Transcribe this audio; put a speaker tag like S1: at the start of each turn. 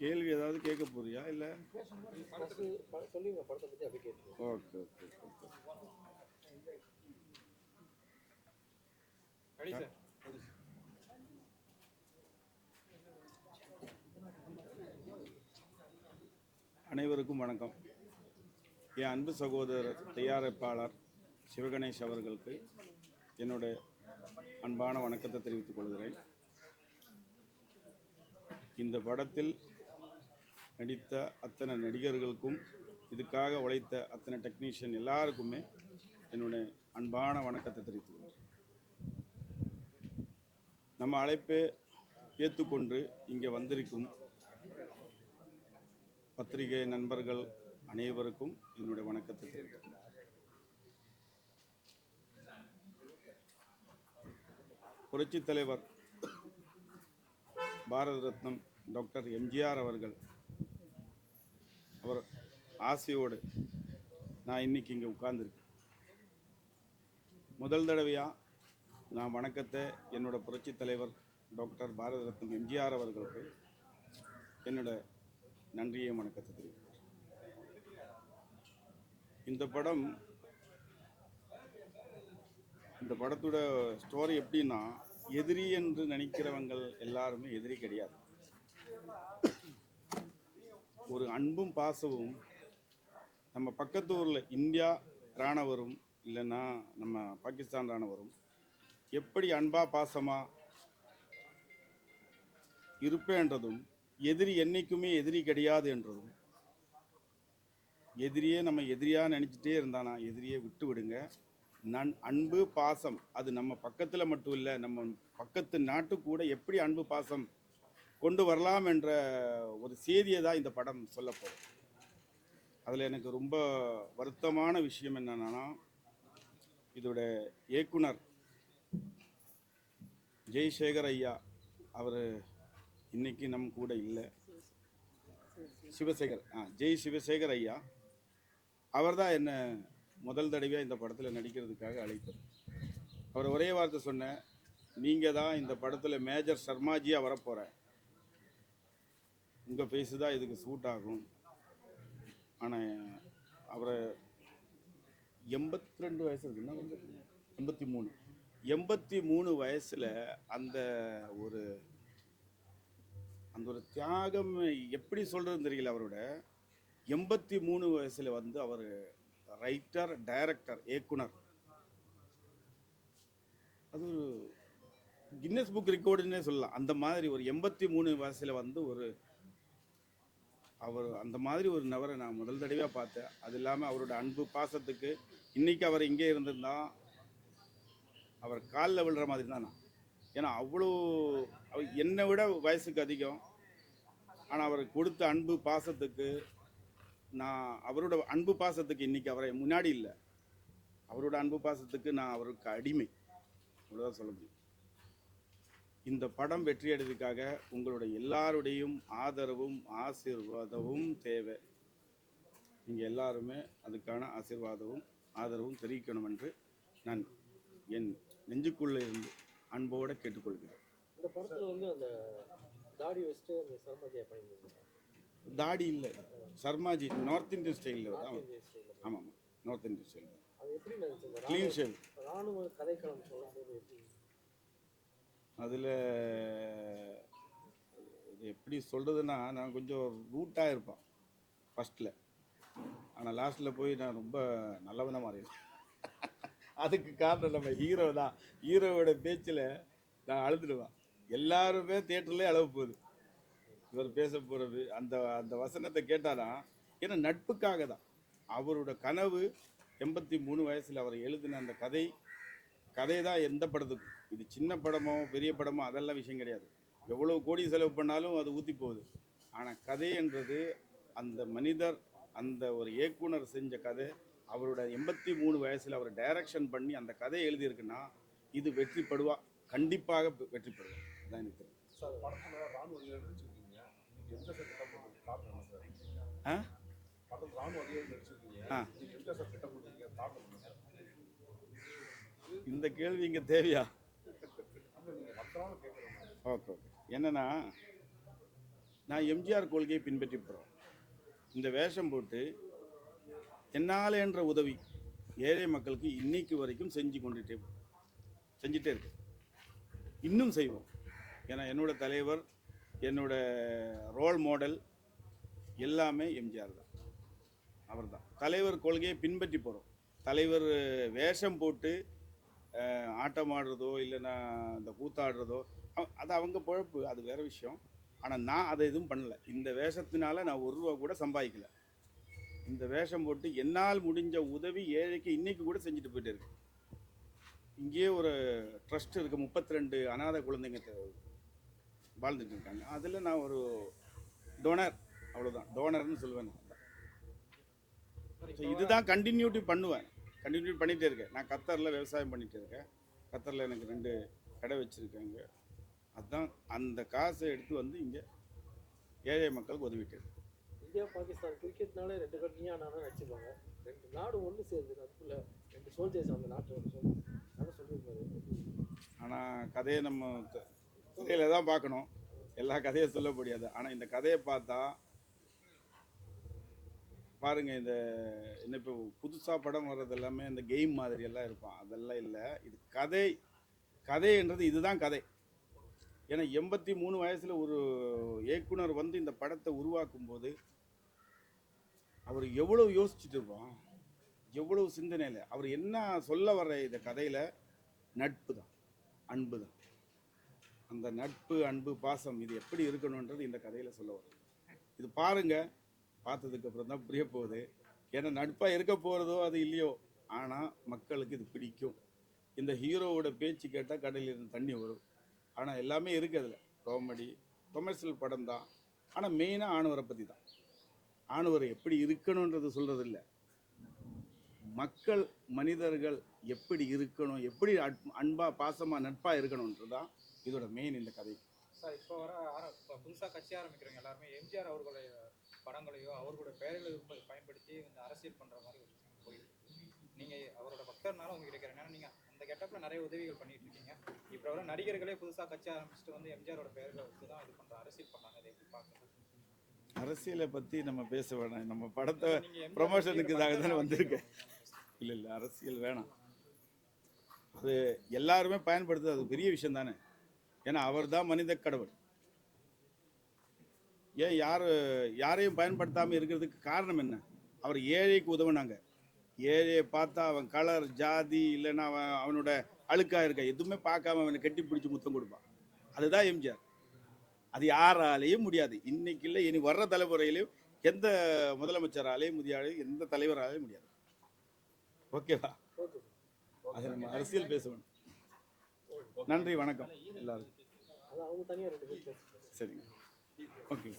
S1: கேள்வி ஏதாவது கேட்க போறியா இல்லை ஓகே ஓகே அனைவருக்கும் வணக்கம் என் அன்பு சகோதரர் தயாரிப்பாளர் சிவகணேஷ் அவர்களுக்கு என்னுடைய அன்பான வணக்கத்தை தெரிவித்துக் கொள்கிறேன் இந்த படத்தில் நடித்த அத்தனை நடிகர்களுக்கும் இதுக்காக உழைத்த அத்தனை டெக்னீஷியன் எல்லாருக்குமே என்னுடைய அன்பான வணக்கத்தை தெரிவித்துக்கிறேன் நம்ம அழைப்பை ஏற்றுக்கொண்டு இங்கே வந்திருக்கும் பத்திரிகை நண்பர்கள் அனைவருக்கும் என்னுடைய வணக்கத்தை தெரிவிக்கிறேன் புரட்சித் தலைவர் பாரத ரத்னம் டாக்டர் எம்ஜிஆர் அவர்கள் அவர் ஆசையோடு நான் இன்னைக்கு இங்கே உட்கார்ந்துருக்கேன். முதல் தடவையாக நான் வணக்கத்தை என்னோட புரட்சித் தலைவர் டாக்டர் பாரத ரத்னம் எம்ஜிஆர் அவர்களுக்கு என்னோட நன்றியை வணக்கத்தை தெரிவிக்கிறேன். இந்த படம் இந்த படத்தோட ஸ்டோரி எப்படின்னா எதிரி என்று நினைக்கிறவங்கள் எல்லாருமே எதிரி கிடையாது. ஒரு அன்பும் பாசமும் நம்ம பக்கத்து ஊரில் இந்தியா ராணுவரும் இல்லைன்னா நம்ம பாகிஸ்தான் ராணுவரும் எப்படி அன்பா பாசமாக இருப்பேன்றதும் எதிரி என்றைக்குமே எதிரி கிடையாது என்றதும் எதிரியே நம்ம எதிரியாக நினச்சிட்டே இருந்தானா எதிரியே விட்டு விடுங்க. நன் அன்பு பாசம் அது நம்ம பக்கத்தில் மட்டும் இல்லை நம்ம பக்கத்து நாட்டு கூட எப்படி அன்பு பாசம் கொண்டு வரலாம் என்ற ஒரு செய்தியை தான் இந்த படம் சொல்ல போகுது. அதில் எனக்கு ரொம்ப வருத்தமான விஷயம் என்னென்னா இதோட இயக்குனர் ஜெய்சேகர் ஐயா அவர் இன்னைக்கு நம் கூட இல்லை. சிவசேகர் ஆ ஜெய் சிவசேகர் ஐயா அவர் தான் என்னை முதல் தடவையாக இந்த படத்தில் நடிக்கிறதுக்காக அழைத்தார் அவர் ஒரே வார்த்தை சொன்னேன் நீங்கள் தான் இந்த படத்தில் மேஜர் சர்மாஜியாக வரப்போகிறேன் உங்கள் ஃபேஸு தான் இதுக்கு சூட் ஆகும். ஆனால் அவரை எண்பத்தி ரெண்டு வயசு இருக்குன்னா எண்பத்தி மூணு எண்பத்தி மூணு வயசில் அந்த ஒரு அந்த ஒரு தியாகம் எப்படி சொல்கிறதுன்னு தெரியல அவரோட. எண்பத்தி மூணு வயசில் வந்து அவர் ரைட்டர் டைரக்டர் இயக்குனர். அது ஒரு கின்னஸ் புக் ரெக்கார்டுன்னே சொல்லலாம். அந்த மாதிரி ஒரு எண்பத்தி மூணு வயசில் வந்து ஒரு அவர் அந்த மாதிரி ஒரு நபரை நான் முதல் தடவையாக பார்த்தேன். அது இல்லாமல் அவரோட அன்பு பாசத்துக்கு இன்றைக்கி அவர் இங்கே இருந்திருந்தா அவர் காலில் விழுற மாதிரி தான் நான். ஏன்னா அவ்வளோ அவர் என்னை விட வயசுக்கு அதிகம். ஆனால் அவர் கொடுத்த அன்பு பாசத்துக்கு நான் அவரோட அன்பு பாசத்துக்கு இன்னைக்கு அவரை முன்னாடி இல்லை. அவரோட அன்பு பாசத்துக்கு நான் அவருக்கு அடிமை. அவ்வளோதான் சொல்ல முடியும். இந்த படம் வெற்றி அடைவதற்காக உங்களுடைய எல்லாருடையும் ஆதரவும் ஆசீர்வாதமும் தேவை. நீங்கள் எல்லாருமே அதுக்கான ஆசீர்வாதமும் ஆதரவும் தெரிவிக்கணும் என்று நான் என் நெஞ்சுக்குள்ளே இருந்து அன்போடு கேட்டுக்கொள்கிறேன்.
S2: இந்த படத்தில் வந்து அந்த தாடி வச்சுட்டு அந்த சர்மதியா பண்ணியிருந்தீங்க.
S1: தாடி இல்லை. சர்மாஜி நார்த் இந்தியன் ஸ்டைலில் தான்
S2: ஸ்டைலில்
S1: ஆமாம் ஆமாம். நார்த் இந்தியன் ஸ்டைல்
S2: அது எப்படி
S1: க்ளீன் ஷேவ்
S2: ராணுவ கதைக்களம் சொல்லும்போது எப்படி
S1: அதில் எப்படி சொல்கிறதுன்னா நான் கொஞ்சம் ரூட்டாக இருப்பேன். ஃபஸ்ட்டில் ஆனால் லாஸ்ட்டில் போய் நான் ரொம்ப நல்லவனாக மாறிடுவேன். அதுக்கு காரணம் நம்ம ஹீரோ தான். ஹீரோவோட பேச்சில் நான் அழுதுடுவேன். எல்லாருமே தேட்டர்லேயே அழகு போகுது. இவர் பேச போகிறது அந்த அந்த வசனத்தை கேட்டானா ஏன்னா நட்புக்காக தான். அவரோட கனவு எண்பத்தி மூணு வயசில் அவர் எழுதின அந்த கதை கதை தான் எந்த படத்துக்கும். இது சின்ன படமோ பெரிய படமோ அதெல்லாம் விஷயம் கிடையாது. எவ்வளோ கோடி செலவு பண்ணாலும் அது ஊற்றி போகுது. ஆனால் கதைன்றது அந்த மனிதர் அந்த ஒரு இயக்குனர் செஞ்ச கதை அவரோட எண்பத்தி மூணு வயசில் அவர் டைரக்ஷன் பண்ணி அந்த கதையை எழுதியிருக்குன்னா இது வெற்றிப்படுவா கண்டிப்பாக வெற்றிப்படுவா அதான் எனக்கு தெரியும்.
S3: சார்
S1: இந்த கேள்வி இங்கே தேவையா? Okay okay. என்னன்னா நான் எம்ஜிஆர் கொள்கையை பின்பற்றி போகிறோம் இந்த வேஷம் போட்டு என்னால் என்ற உதவி ஏழை மக்களுக்கு இன்னைக்கு வரைக்கும் செஞ்சு கொண்டுட்டே செஞ்சிட்டே இருக்கு. இன்னும் செய்வோம். ஏன்னா என்னோட தலைவர் என்னோட ரோல் மாடல் எல்லாமே எம்ஜிஆர் தான். அவர் தான் தலைவர் கொள்கையை பின்பற்றி போகிறோம் தலைவர் வேஷம் போட்டு ஆட்டம் ஆடுறதோ இல்லைன்னா இந்த கூத்தாடுறதோ அது அவங்க பொழப்பு அது வேற விஷயம். ஆனால் நான் அதை எதுவும் பண்ணலை. இந்த வேஷத்தினால நான் ஒரு ரூபா கூட சம்பாதிக்கல. இந்த வேஷம் போட்டு என்னால் முடிஞ்ச உதவி ஏழைக்கு இன்றைக்கி கூட செஞ்சுட்டு போயிட்டு இருக்கு இங்கேயே ஒரு ட்ரஸ்ட் இருக்குது முப்பத்தி ரெண்டு அனாதை குழந்தைங்க வாழ்ந்துட்டு இருக்காங்க. அதில் நான் ஒரு டோனர் அவ்வளோதான் டோனர்னு சொல்லுவேன் நான். ஸோ இதுதான் கண்டினியூட்டி பண்ணுவேன். கண்டினியூட்டி பண்ணிகிட்டே இருக்கேன். நான் கத்தரில் விவசாயம் பண்ணிகிட்டே இருக்கேன். கத்தரில் எனக்கு ரெண்டு கடை வச்சுருக்கேங்க. அதுதான் அந்த காசை எடுத்து வந்து இங்கே ஏழை மக்களுக்கு உதவிட்டு
S2: இந்தியா பாகிஸ்தான் கிரிக்கெட்னாலே ரெண்டு பேர் நீயா நானும் ரெண்டு நாடு ஒன்று சேருது அதுக்குள்ள ரெண்டு சோல்ஜர்ஸ் அந்த நாட்டோட சோல்ஜர்ஸ் அதான் சொல்லியிருக்காரு.
S1: ஆனால் கதையை நம்ம திரையில் தான் பார்க்கணும். எல்லா கதையும் சொல்ல முடியாது ஆனால் இந்த கதையை பார்த்தா பாருங்க இந்த என்ன இப்போ புதுசாக படம் வர்றது எல்லாமே இந்த கேம் மாதிரி எல்லாம் இருப்பான் அதெல்லாம் இல்லை. இது கதை கதைன்றது இதுதான் கதை. ஏன்னா எண்பத்தி மூணு வயசில் ஒரு இயக்குனர் வந்து இந்த படத்தை உருவாக்கும் போது அவர் எவ்வளோ யோசிச்சுட்டு இருப்பான் எவ்வளவு சிந்தனையில். அவர் என்ன சொல்ல வர்ற இந்த கதையில்? நட்பு தான். அன்பு தான். அந்த நட்பு அன்பு பாசம் இது எப்படி இருக்கணுன்றது இந்த கதையில் சொல்ல வரும் இது பாருங்கள் பார்த்ததுக்கு அப்புறம் தான் புரிய போகுது. ஏன்னா நட்பாக இருக்க போகிறதோ அது இல்லையோ ஆனால் மக்களுக்கு இது பிடிக்கும். இந்த ஹீரோவோட பேச்சு கேட்டால் கடையில் இருந்து தண்ணி வரும். ஆனால் எல்லாமே இருக்குது அதில். காமெடி கொமர்ஷியல் படம் தான். ஆனால் மெயினாக ஆணவரை பற்றி தான். ஆணவர் எப்படி இருக்கணுன்றது சொல்கிறதில்ல மக்கள் மனிதர்கள் எப்படி இருக்கணும் எப்படி அன்பாக பாசமாக நட்பாக இருக்கணுன்றது தான் இதோட மெயின் இந்த கதை.
S4: சார் இப்போ வர இப்போ புதுசாக கட்சி ஆரம்பிக்கிறவங்க எல்லாருமே எம்ஜிஆர் அவர்களுடைய படங்களையோ அவர்களுடைய பெயர்களையோ ப- பயன்படுத்தி இந்த அரசியல் பண்ணுற மாதிரி ஒரு விஷயம் நீங்கள் அவரோட பக்தர்னால உங்களுக்கு கேட்குறேன் ஏன்னா நீங்கள் அந்த கெட்டப்பில் நிறைய உதவிகள் பண்ணிட்டு இருக்கீங்க. இப்போ வர நடிகர்களே புதுசாக கட்சி ஆரம்பிச்சுட்டு வந்து எம்ஜிஆரோட பெயர்களை வச்சு தான் இது பண்ணுற அரசியல் பண்ணுறாங்க அதை எப்படி பார்க்குறது?
S1: அரசியலை பத்தி நம்ம பேச வேணாம். நம்ம படத்தை ப்ரொமோஷனுக்கு
S4: பக்தரா
S1: தானே வந்திருக்கேன். இல்லை இல்லை அரசியல் வேணாம். அது எல்லாருமே பயன்படுத்துறது அது பெரிய விஷயம் தானே. ஏன்னா அவர் தான் மனித கடவுள். ஏன் யார் யாரையும் பயன்படுத்தாமல் இருக்கிறதுக்கு காரணம் என்ன? அவர் ஏழைக்கு உதவுனாங்க. ஏழையை பார்த்தா அவன் கலர் ஜாதி இல்லைன்னா அவன் அவனோட அழுக்கா இருக்க? எதுவுமே பார்க்காம அவனை கட்டி பிடிச்சி முத்தம் கொடுப்பான். அதுதான் எம்ஜிஆர். அது யாராலையும் முடியாது. இன்னைக்கு இல்லை இனி வர்ற தலைமுறையிலையும் எந்த முதலமைச்சராலையும் முடியாது எந்த தலைவராலையும் முடியாது. ஓகேவா
S2: ஓகே
S1: அது நம்ம அரசியல் பேசணும் நன்றி வணக்கம். எல்லாருக்கும். சரிங்க. ஓகே